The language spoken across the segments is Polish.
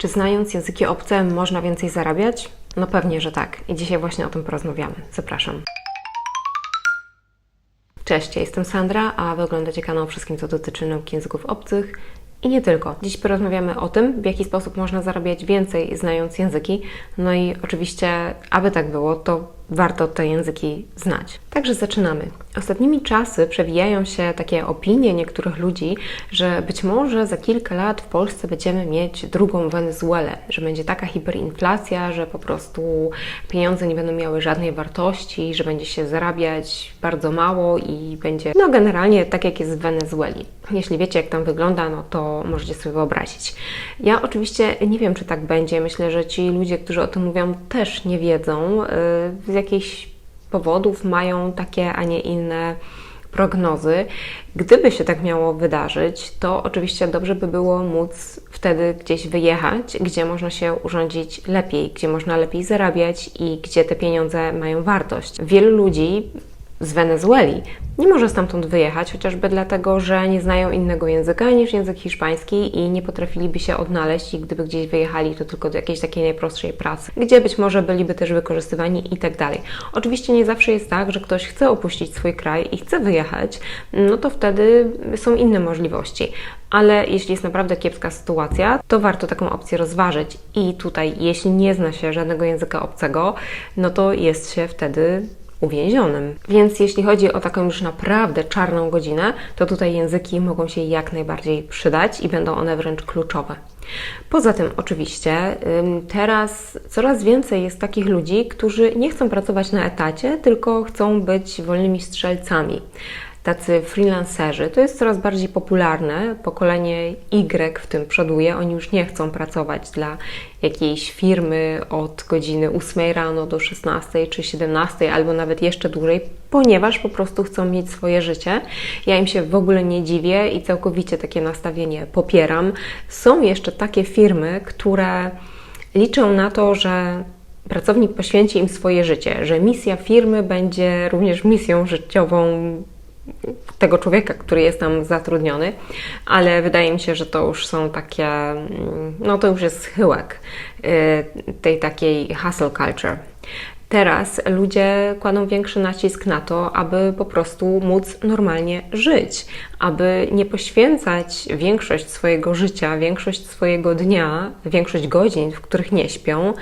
Czy znając języki obce można więcej zarabiać? No pewnie, że tak. I dzisiaj właśnie o tym porozmawiamy. Zapraszam. Cześć, ja jestem Sandra, a Wy oglądacie kanał Wszystkim, co dotyczy nauki języków obcych. I nie tylko. Dziś porozmawiamy o tym, w jaki sposób można zarabiać więcej znając języki. No i oczywiście, aby tak było, to warto te języki znać. Także zaczynamy. Ostatnimi czasy przewijają się takie opinie niektórych ludzi, że być może za kilka lat w Polsce będziemy mieć drugą Wenezuelę, że będzie taka hiperinflacja, że po prostu pieniądze nie będą miały żadnej wartości, że będzie się zarabiać bardzo mało i będzie, no generalnie tak jak jest w Wenezueli. Jeśli wiecie, jak tam wygląda, no to możecie sobie wyobrazić. Ja oczywiście nie wiem, czy tak będzie. Myślę, że ci ludzie, którzy o tym mówią, też nie wiedzą. Yy, jakichś powodów mają takie, a nie inne prognozy. Gdyby się tak miało wydarzyć, to oczywiście dobrze by było móc wtedy gdzieś wyjechać, gdzie można się urządzić lepiej, gdzie można lepiej zarabiać i gdzie te pieniądze mają wartość. Wielu ludzi z Wenezueli nie może stamtąd wyjechać, chociażby dlatego, że nie znają innego języka niż język hiszpański i nie potrafiliby się odnaleźć i gdyby gdzieś wyjechali, to tylko do jakiejś takiej najprostszej pracy, gdzie być może byliby też wykorzystywani i tak dalej. Oczywiście nie zawsze jest tak, że ktoś chce opuścić swój kraj i chce wyjechać, no to wtedy są inne możliwości. Ale jeśli jest naprawdę kiepska sytuacja, to warto taką opcję rozważyć. I tutaj, jeśli nie zna się żadnego języka obcego, no to jest się wtedy uwięzionym. Więc jeśli chodzi o taką już naprawdę czarną godzinę, to tutaj języki mogą się jak najbardziej przydać i będą one wręcz kluczowe. Poza tym, oczywiście, teraz coraz więcej jest takich ludzi, którzy nie chcą pracować na etacie, tylko chcą być wolnymi strzelcami tacy freelancerzy. To jest coraz bardziej popularne. Pokolenie Y w tym przoduje. Oni już nie chcą pracować dla jakiejś firmy od godziny 8 rano do 16 czy 17, albo nawet jeszcze dłużej, ponieważ po prostu chcą mieć swoje życie. Ja im się w ogóle nie dziwię i całkowicie takie nastawienie popieram. Są jeszcze takie firmy, które liczą na to, że pracownik poświęci im swoje życie, że misja firmy będzie również misją życiową tego człowieka, który jest tam zatrudniony, ale wydaje mi się, że to już są takie, mm, no to już jest schyłek y, tej takiej hustle culture. Teraz ludzie kładą większy nacisk na to, aby po prostu móc normalnie żyć, aby nie poświęcać większość swojego życia, większość swojego dnia, większość godzin, w których nie śpią,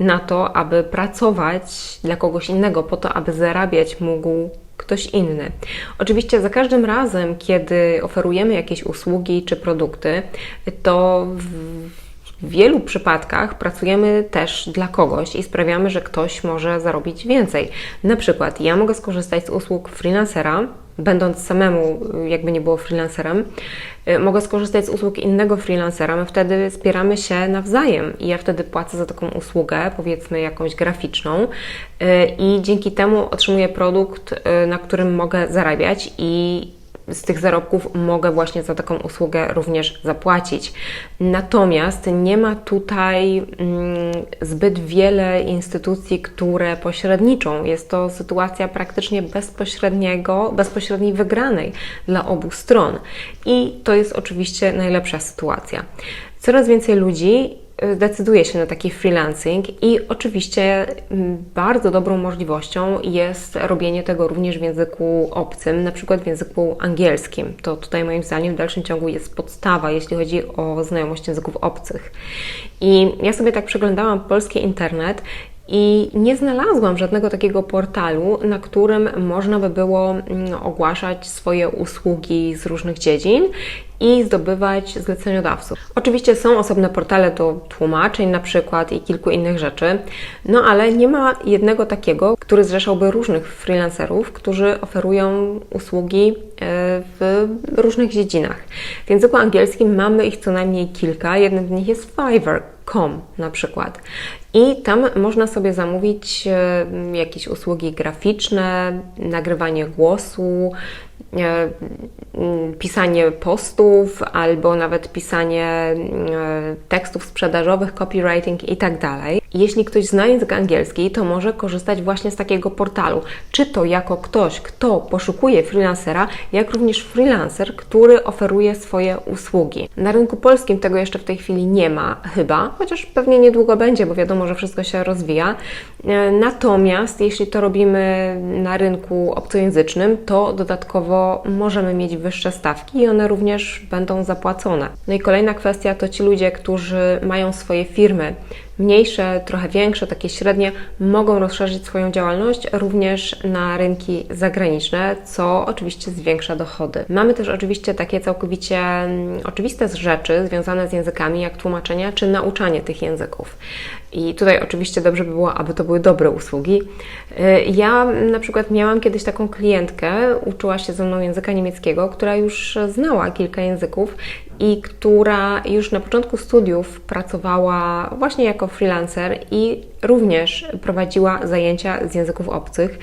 na to, aby pracować dla kogoś innego, po to, aby zarabiać mógł ktoś inny. Oczywiście za każdym razem, kiedy oferujemy jakieś usługi czy produkty, to w wielu przypadkach pracujemy też dla kogoś i sprawiamy, że ktoś może zarobić więcej. Na przykład ja mogę skorzystać z usług freelancera, będąc samemu, jakby nie było freelancerem, y, mogę skorzystać z usług innego freelancera, my wtedy wspieramy się nawzajem i ja wtedy płacę za taką usługę, powiedzmy jakąś graficzną y, i dzięki temu otrzymuję produkt, y, na którym mogę zarabiać i z tych zarobków mogę właśnie za taką usługę również zapłacić. Natomiast nie ma tutaj mm, zbyt wiele instytucji, które pośredniczą. Jest to sytuacja praktycznie bezpośredniego, bezpośredniej wygranej dla obu stron. I to jest oczywiście najlepsza sytuacja. Coraz więcej ludzi decyduje się na taki freelancing i oczywiście bardzo dobrą możliwością jest robienie tego również w języku obcym, na przykład w języku angielskim. To tutaj moim zdaniem w dalszym ciągu jest podstawa, jeśli chodzi o znajomość języków obcych. I ja sobie tak przeglądałam polski internet i nie znalazłam żadnego takiego portalu, na którym można by było mm, ogłaszać swoje usługi z różnych dziedzin i zdobywać zleceniodawców. Oczywiście są osobne portale do tłumaczeń na przykład i kilku innych rzeczy, no ale nie ma jednego takiego, który zrzeszałby różnych freelancerów, którzy oferują usługi e, w różnych dziedzinach. W języku angielskim mamy ich co najmniej kilka. Jednym z nich jest Fiverr.com na przykład. I tam można sobie zamówić jakieś usługi graficzne, nagrywanie głosu, e, pisanie postów albo nawet pisanie e, tekstów sprzedażowych, copywriting i tak. Jeśli ktoś zna język angielski, to może korzystać właśnie z takiego portalu. Czy to jako ktoś, kto poszukuje freelancera, jak również freelancer, który oferuje swoje usługi. Na rynku polskim tego jeszcze w tej chwili nie ma, chyba, chociaż pewnie niedługo będzie, bo wiadomo, że wszystko się rozwija. E, natomiast jeśli to robimy na rynku obcojęzycznym, to dodatkowo możemy mieć wyższe stawki i one również będą zapłacone. No i kolejna kwestia to ci ludzie, którzy mają swoje firmy mniejsze, trochę większe, takie średnie, mogą rozszerzyć swoją działalność również na rynki zagraniczne, co oczywiście zwiększa dochody. Mamy też oczywiście takie całkowicie mm, oczywiste rzeczy związane z językami, jak tłumaczenia czy nauczanie tych języków. I tutaj oczywiście dobrze by było, aby to były dobre usługi. Y, ja na przykład miałam kiedyś taką klientkę, uczyła się ze mną języka niemieckiego, która już znała kilka języków i która już na początku studiów pracowała właśnie jako freelancer i również prowadziła zajęcia z języków obcych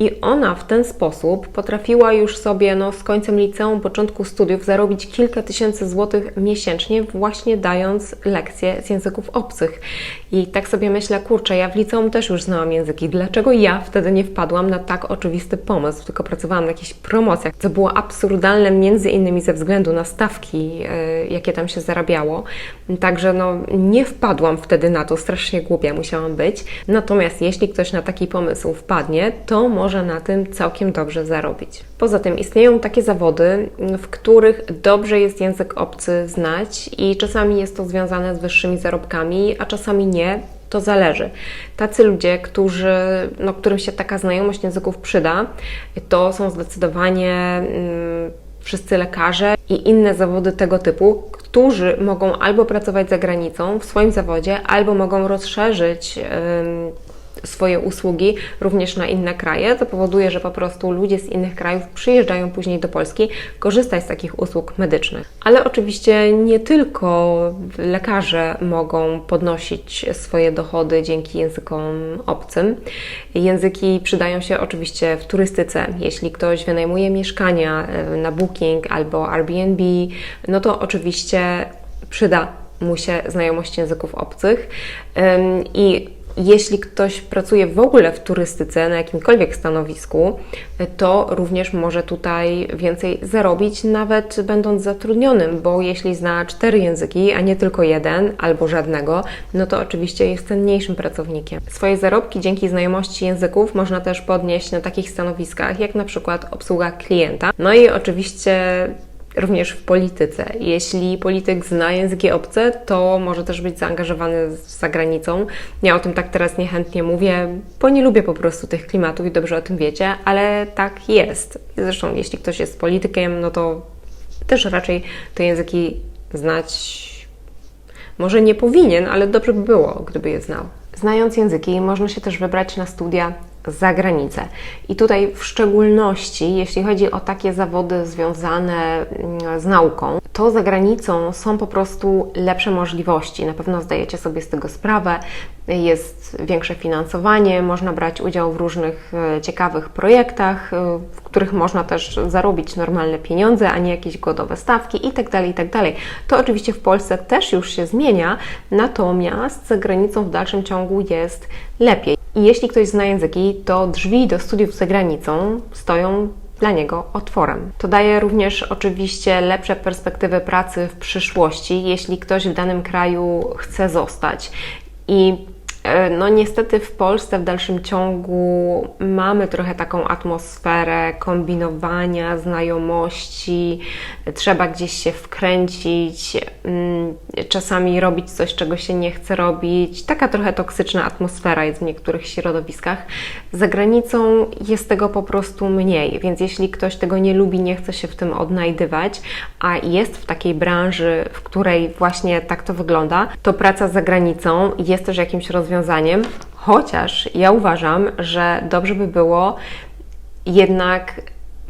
i ona w ten sposób potrafiła już sobie no, z końcem liceum, początku studiów zarobić kilka tysięcy złotych miesięcznie, właśnie dając lekcje z języków obcych. I tak sobie myślę, kurczę, ja w liceum też już znałam języki. Dlaczego ja wtedy nie wpadłam na tak oczywisty pomysł, tylko pracowałam na jakichś promocjach, co było absurdalne między innymi ze względu na stawki, yy, jakie tam się zarabiało. Także no, nie wpadłam wtedy na to, strasznie głupia musiałam być. Natomiast jeśli ktoś na taki pomysł wpadnie, to może na tym całkiem dobrze zarobić. Poza tym istnieją takie zawody, w których dobrze jest język obcy znać i czasami jest to związane z wyższymi zarobkami, a czasami nie. To zależy. Tacy ludzie, którzy, no, którym się taka znajomość języków przyda, to są zdecydowanie mm, wszyscy lekarze i inne zawody tego typu, którzy mogą albo pracować za granicą w swoim zawodzie, albo mogą rozszerzyć swoje usługi również na inne kraje. To powoduje, że po prostu ludzie z innych krajów przyjeżdżają później do Polski korzystać z takich usług medycznych. Ale oczywiście nie tylko lekarze mogą podnosić swoje dochody dzięki językom obcym. Języki przydają się oczywiście w turystyce. Jeśli ktoś wynajmuje mieszkania e, na Booking albo Airbnb, no to oczywiście przyda mu się znajomość języków obcych i jeśli ktoś pracuje w ogóle w turystyce na jakimkolwiek stanowisku, to również może tutaj więcej zarobić, nawet będąc zatrudnionym, bo jeśli zna cztery języki, a nie tylko jeden albo żadnego, no to oczywiście jest cenniejszym pracownikiem. Swoje zarobki dzięki znajomości języków można też podnieść na takich stanowiskach, jak na przykład obsługa klienta. No i oczywiście również w polityce. Jeśli polityk zna języki obce, to może też być zaangażowany za granicą. Ja o tym tak teraz niechętnie mówię, bo nie lubię po prostu tych klimatów i dobrze o tym wiecie, ale tak jest. Zresztą, jeśli ktoś jest politykiem, no to też raczej te języki znać może nie powinien, ale dobrze by było, gdyby je znał. Znając języki, można się też wybrać na studia za granicę. I tutaj w szczególności, jeśli chodzi o takie zawody związane mm, z nauką, to za granicą są po prostu lepsze możliwości. Na pewno zdajecie sobie z tego sprawę. Jest większe finansowanie, można brać udział w różnych e, ciekawych projektach, e, w których można też zarobić normalne pieniądze, a nie jakieś głodowe stawki itd. Tak itd. Tak to oczywiście w Polsce też już się zmienia, natomiast za granicą w dalszym ciągu jest lepiej. I jeśli ktoś zna języki, to drzwi do studiów za granicą stoją dla niego otworem. To daje również oczywiście lepsze perspektywy pracy w przyszłości, jeśli ktoś w danym kraju chce zostać. I no niestety w Polsce w dalszym ciągu mamy trochę taką atmosferę kombinowania, znajomości, trzeba gdzieś się wkręcić, mm, czasami robić coś, czego się nie chce robić. Taka trochę toksyczna atmosfera jest w niektórych środowiskach. Za granicą jest tego po prostu mniej, więc jeśli ktoś tego nie lubi, nie chce się w tym odnajdywać, a jest w takiej branży, w której właśnie tak to wygląda, to praca za granicą jest też jakimś rozwiązaniem rozwiązaniem, chociaż ja uważam, że dobrze by było jednak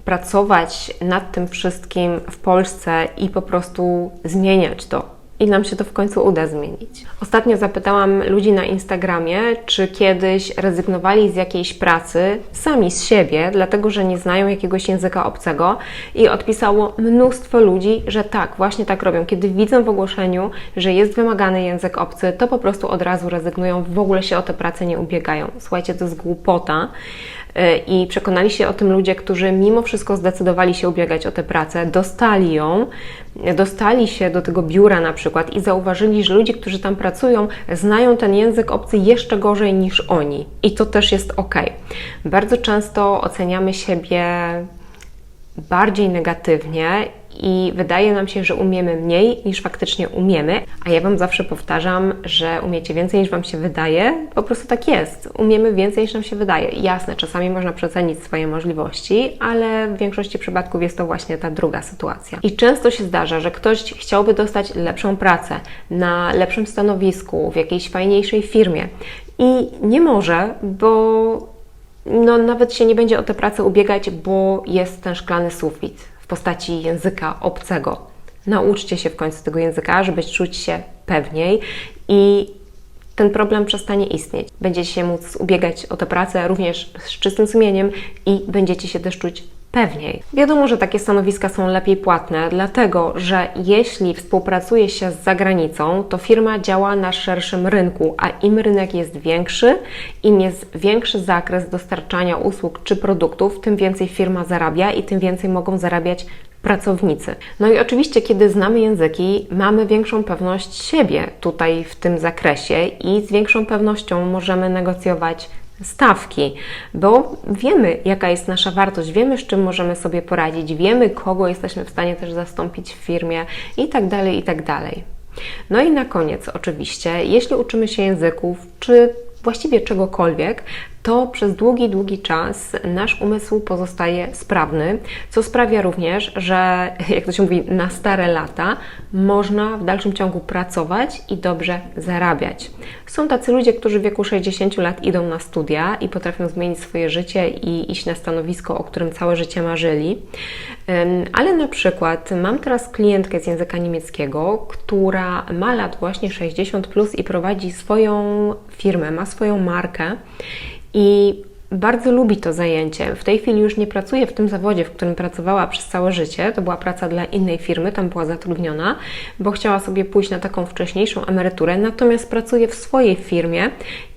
pracować nad tym wszystkim w Polsce i po prostu zmieniać to i nam się to w końcu uda zmienić. Ostatnio zapytałam ludzi na Instagramie, czy kiedyś rezygnowali z jakiejś pracy sami z siebie, dlatego że nie znają jakiegoś języka obcego, i odpisało mnóstwo ludzi, że tak, właśnie tak robią. Kiedy widzą w ogłoszeniu, że jest wymagany język obcy, to po prostu od razu rezygnują, w ogóle się o tę pracę nie ubiegają. Słuchajcie, to jest głupota. Y, I przekonali się o tym ludzie, którzy mimo wszystko zdecydowali się ubiegać o tę pracę, dostali ją, dostali się do tego biura na przykład i zauważyli, że ludzie, którzy tam pracują, znają ten język obcy jeszcze gorzej niż oni. I to też jest ok. Bardzo często oceniamy siebie bardziej negatywnie i wydaje nam się, że umiemy mniej niż faktycznie umiemy, a ja Wam zawsze powtarzam, że umiecie więcej niż Wam się wydaje, po prostu tak jest. Umiemy więcej niż nam się wydaje. Jasne, czasami można przecenić swoje możliwości, ale w większości przypadków jest to właśnie ta druga sytuacja. I często się zdarza, że ktoś chciałby dostać lepszą pracę na lepszym stanowisku, w jakiejś fajniejszej firmie i nie może, bo no, nawet się nie będzie o tę pracę ubiegać, bo jest ten szklany sufit w postaci języka obcego. Nauczcie się w końcu tego języka, żeby czuć się pewniej i ten problem przestanie istnieć. Będziecie się móc ubiegać o tę pracę również z czystym sumieniem i będziecie się też czuć pewniej. Wiadomo, że takie stanowiska są lepiej płatne, dlatego że jeśli współpracuje się z zagranicą, to firma działa na szerszym rynku, a im rynek jest większy, im jest większy zakres dostarczania usług czy produktów, tym więcej firma zarabia i tym więcej mogą zarabiać pracownicy. No i oczywiście, kiedy znamy języki, mamy większą pewność siebie tutaj w tym zakresie i z większą pewnością możemy negocjować stawki, bo wiemy, jaka jest nasza wartość, wiemy, z czym możemy sobie poradzić, wiemy, kogo jesteśmy w stanie też zastąpić w firmie i tak dalej, i tak dalej. No i na koniec, oczywiście, jeśli uczymy się języków, czy właściwie czegokolwiek, to przez długi, długi czas nasz umysł pozostaje sprawny, co sprawia również, że, jak to się mówi, na stare lata można w dalszym ciągu pracować i dobrze zarabiać. Są tacy ludzie, którzy w wieku 60 lat idą na studia i potrafią zmienić swoje życie i iść na stanowisko, o którym całe życie marzyli. Ale na przykład mam teraz klientkę z języka niemieckiego, która ma lat właśnie 60 plus i prowadzi swoją firmę, ma swoją markę i bardzo lubi to zajęcie. W tej chwili już nie pracuje w tym zawodzie, w którym pracowała przez całe życie. To była praca dla innej firmy, tam była zatrudniona, bo chciała sobie pójść na taką wcześniejszą emeryturę, natomiast pracuje w swojej firmie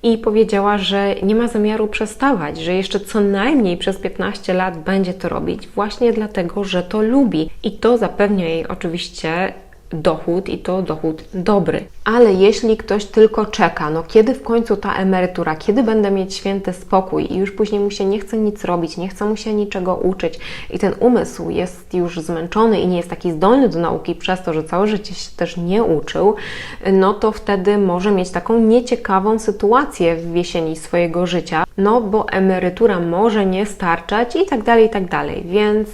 i powiedziała, że nie ma zamiaru przestawać, że jeszcze co najmniej przez 15 lat będzie to robić, właśnie dlatego, że to lubi. I to zapewnia jej oczywiście dochód i to dochód dobry. Ale jeśli ktoś tylko czeka, no kiedy w końcu ta emerytura, kiedy będę mieć święty spokój i już później mu się nie chce nic robić, nie chce mu się niczego uczyć i ten umysł jest już zmęczony i nie jest taki zdolny do nauki przez to, że całe życie się też nie uczył, no to wtedy może mieć taką nieciekawą sytuację w jesieni swojego życia, no bo emerytura może nie starczać i tak dalej, i tak dalej. Więc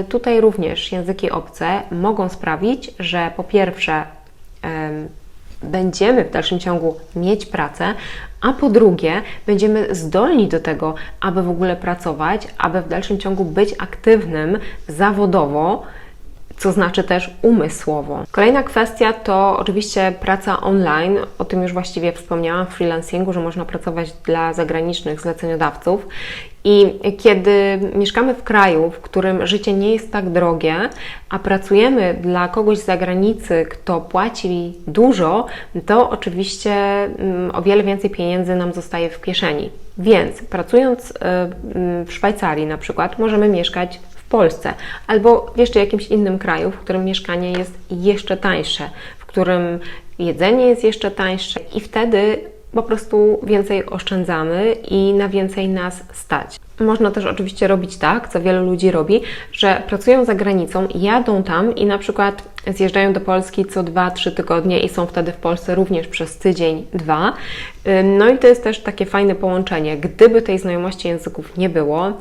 y, tutaj również języki obce mogą sprawić, że po pierwsze będziemy w dalszym ciągu mieć pracę, a po drugie będziemy zdolni do tego, aby w ogóle pracować, aby w dalszym ciągu być aktywnym zawodowo co znaczy też umysłowo. Kolejna kwestia to oczywiście praca online. O tym już właściwie wspomniałam w freelancingu, że można pracować dla zagranicznych zleceniodawców. I kiedy mieszkamy w kraju, w którym życie nie jest tak drogie, a pracujemy dla kogoś z zagranicy, kto płaci dużo, to oczywiście mm, o wiele więcej pieniędzy nam zostaje w kieszeni. Więc pracując y, w Szwajcarii na przykład, możemy mieszkać Polsce albo w jeszcze jakimś innym kraju, w którym mieszkanie jest jeszcze tańsze, w którym jedzenie jest jeszcze tańsze i wtedy po prostu więcej oszczędzamy i na więcej nas stać. Można też oczywiście robić tak, co wielu ludzi robi, że pracują za granicą, jadą tam i na przykład zjeżdżają do Polski co 2-3 tygodnie i są wtedy w Polsce również przez tydzień, dwa. No i to jest też takie fajne połączenie. Gdyby tej znajomości języków nie było,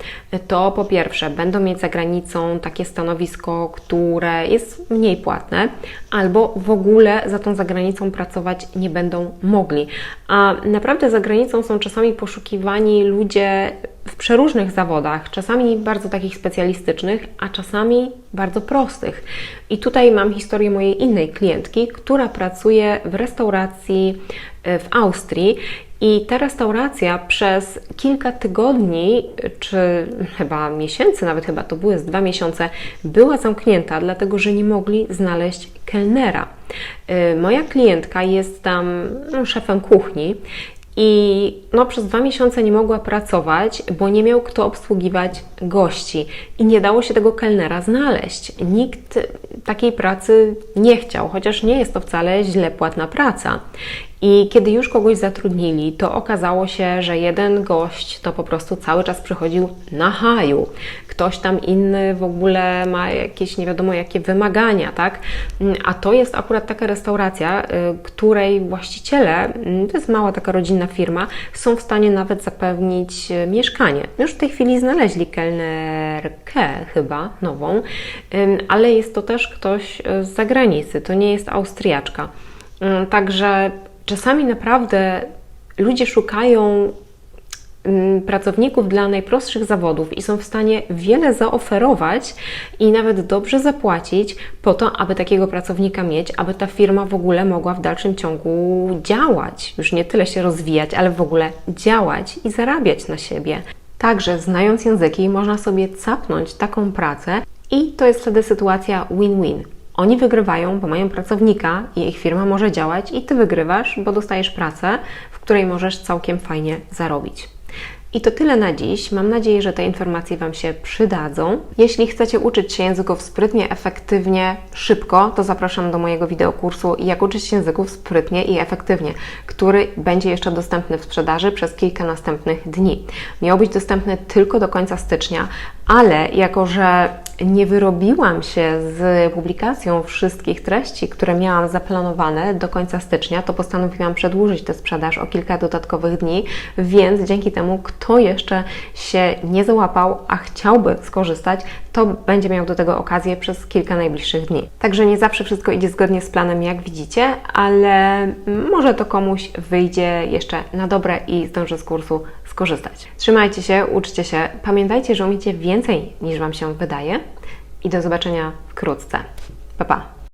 to po pierwsze będą mieć za granicą takie stanowisko, które jest mniej płatne, albo w ogóle za tą zagranicą pracować nie będą mogli. A naprawdę za granicą są czasami poszukiwani ludzie w przeróżnych zawodach, czasami bardzo takich specjalistycznych, a czasami bardzo prostych. I tutaj mam historię mojej innej klientki, która pracuje w restauracji e, w Austrii i ta restauracja przez kilka tygodni, czy chyba miesięcy, nawet chyba to były z dwa miesiące, była zamknięta, dlatego że nie mogli znaleźć kelnera. Y, moja klientka jest tam no, szefem kuchni i no, przez dwa miesiące nie mogła pracować, bo nie miał kto obsługiwać gości i nie dało się tego kelnera znaleźć. Nikt takiej pracy nie chciał, chociaż nie jest to wcale źle płatna praca. I kiedy już kogoś zatrudnili, to okazało się, że jeden gość to po prostu cały czas przychodził na haju. Ktoś tam inny w ogóle ma jakieś nie wiadomo jakie wymagania, tak? A to jest akurat taka restauracja, y, której właściciele, y, to jest mała taka rodzinna firma, są w stanie nawet zapewnić y, mieszkanie. Już w tej chwili znaleźli kelnerkę chyba nową, ale jest to też ktoś z zagranicy, to nie jest Austriaczka. Także czasami naprawdę ludzie szukają mm, pracowników dla najprostszych zawodów i są w stanie wiele zaoferować i nawet dobrze zapłacić po to, aby takiego pracownika mieć, aby ta firma w ogóle mogła w dalszym ciągu działać. Już nie tyle się rozwijać, ale w ogóle działać i zarabiać na siebie. Także znając języki, można sobie capnąć taką pracę i to jest wtedy sytuacja win-win. Oni wygrywają, bo mają pracownika i ich firma może działać, i ty wygrywasz, bo dostajesz pracę, w której możesz całkiem fajnie zarobić. I to tyle na dziś. Mam nadzieję, że te informacje Wam się przydadzą. Jeśli chcecie uczyć się języków sprytnie, efektywnie, szybko, to zapraszam do mojego wideokursu Jak uczyć się języków sprytnie i efektywnie, który będzie jeszcze dostępny w sprzedaży przez kilka następnych dni. Miał być dostępny tylko do końca stycznia, ale jako że nie wyrobiłam się z publikacją wszystkich treści, które miałam zaplanowane do końca stycznia, to postanowiłam przedłużyć tę sprzedaż o kilka dodatkowych dni, więc dzięki temu, kto jeszcze się nie załapał, a chciałby skorzystać, to będzie miał do tego okazję przez kilka najbliższych dni. Także nie zawsze wszystko idzie zgodnie z planem, jak widzicie, ale może to komuś wyjdzie jeszcze na dobre i zdąży z kursu skorzystać. Trzymajcie się, uczcie się, pamiętajcie, że umiecie więcej niż Wam się wydaje i do zobaczenia wkrótce. Pa, pa!